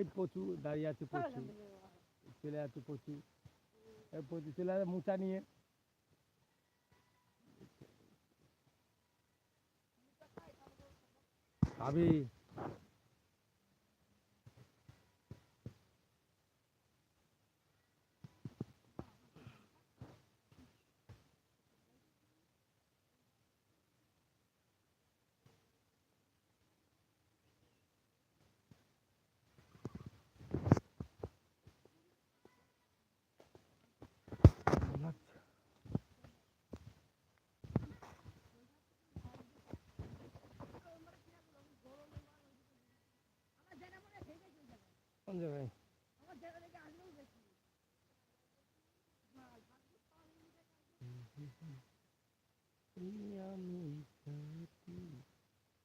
এই প্রচুর দাঁড়িয়ে আছে প্রচুর চলে আছে প্রচুর। প্রচুর চলে আছে মোচা নিয়ে। খাবি কোন জায়গায় আমি সাথী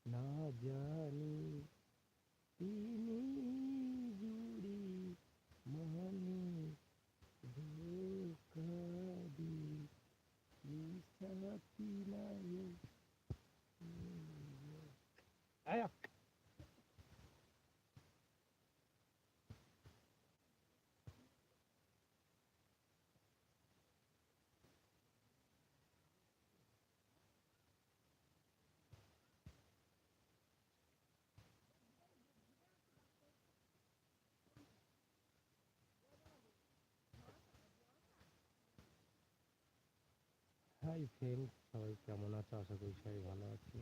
না জানি তিনি জুড়ি মনে ধোকা দি সাথী নাই আয়া হাই ফ্রেন্ড সবাই কেমন আছো? আশা করি সবাই ভালো আছে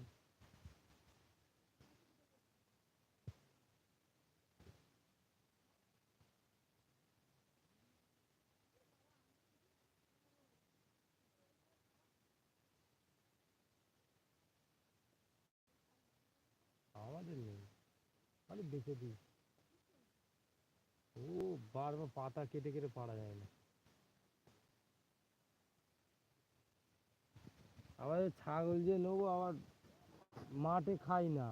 আমাদের নেই। খালি বেঁচে দিই। ও, বারবার পাতা কেটে কেটে পারা যায় না। এই ছাগল যে নেব আবার মাঠে খাই না।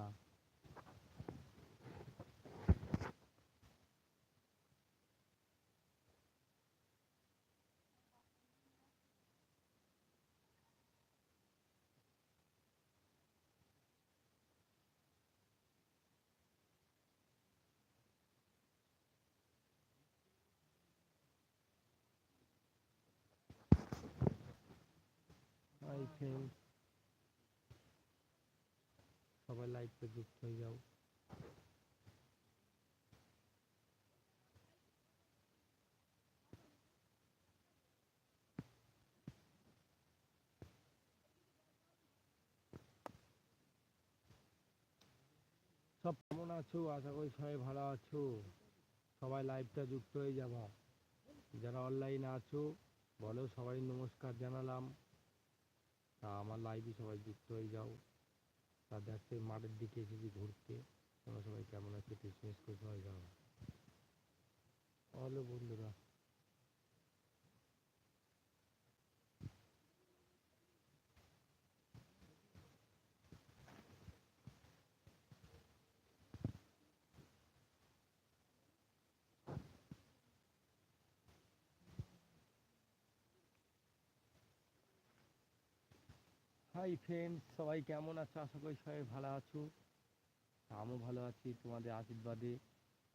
হাই ফ্রেন্ড সবাই লাইভে যুক্ত হয়ে যাও। সব কেমন আছো? আশা করি সবাই ভালো আছো। সবাই লাইভটা যুক্ত হয়ে যাবা। যারা অনলাইনে আছো, বলো সবাই নমস্কার জানালাম। আমার লাইভে সবাই যুক্ত হয়ে যাও। তা দেখতে মাঠের দিকে এসেছি ঘুরতে। তোমরা সবাই কেমন আছে করতে করে যাও জানাও। হ্যালো বন্ধুরা। হাই ফ্রেন্ড সবাই কেমন আছো? আশা করি সবাই ভালো আছো। আমিও ভালো আছি, তোমাদের আশীর্বাদে।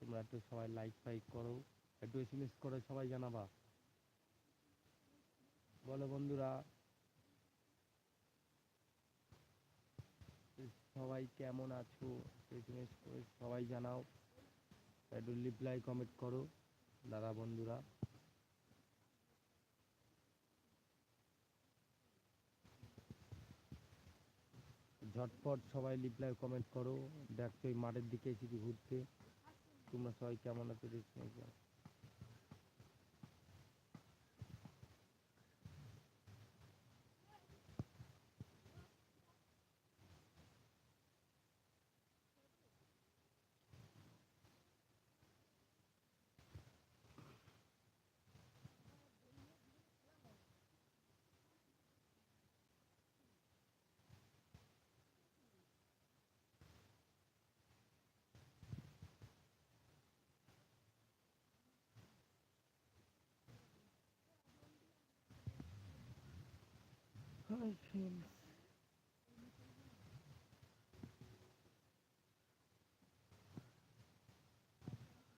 তোমরা একটু সবাই লাইক ফাইক করো। একটু এসএমএস করে সবাই জানাবা। বলো বন্ধুরা। সবাই কেমন আছো? এসএমএস করে সবাই জানাও। একটু রিপ্লাই কমেন্ট করো। দাদা বন্ধুরা। ঝটপট সবাই রিপ্লাই কমেন্ট করো। দেখছ এই মাঠের দিকে এসেছি ঘুরতে। তোমরা সবাই কেমন আছো? দেখছ হাই ফ্রেন্ডস